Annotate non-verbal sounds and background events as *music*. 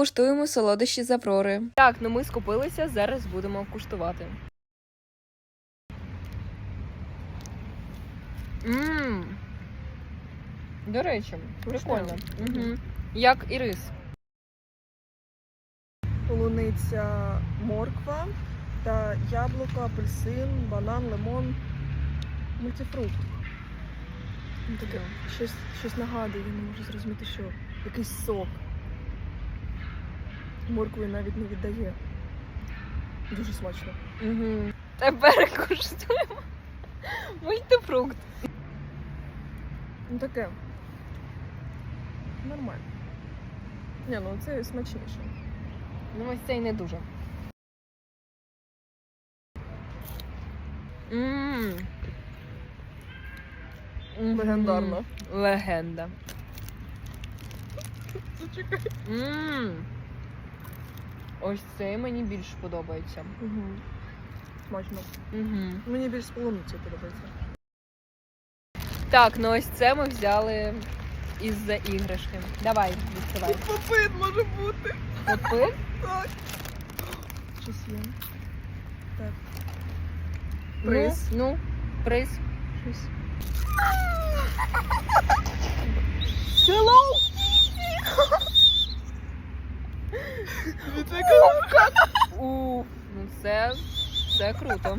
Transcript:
куштуємо солодощі з Аврори. Так, ну ми скупилися, зараз будемо куштувати. Мм. До речі, прикольно. Угу. Як і рис. полуниця, морква та яблуко, апельсин, банан, лимон, мультифрукт. Ну, таке щось, щось нагадує, я не можу зрозуміти, що якийсь сок. Моркви навіть не віддає. Дуже смачно. Угу. Тепер куштуємо мультифрукт. Ну таке. Нормально. Ні, ну це смачніше. Ну, ось цей не дуже. Мм. Мгм. Легендарно. Легенда. *laughs* Зачекай. Мм. Ось цей мені більш подобається. Угу. Смачно. Угу. Мені більш з полуницею подобається. Так, ну ось це ми взяли із-за іграшки. Давай, відкривай. Попит може бути. Попит? Так. Щось є. Так. Ну, Приз. Ну, приз. Щось. У, ну це, це круто.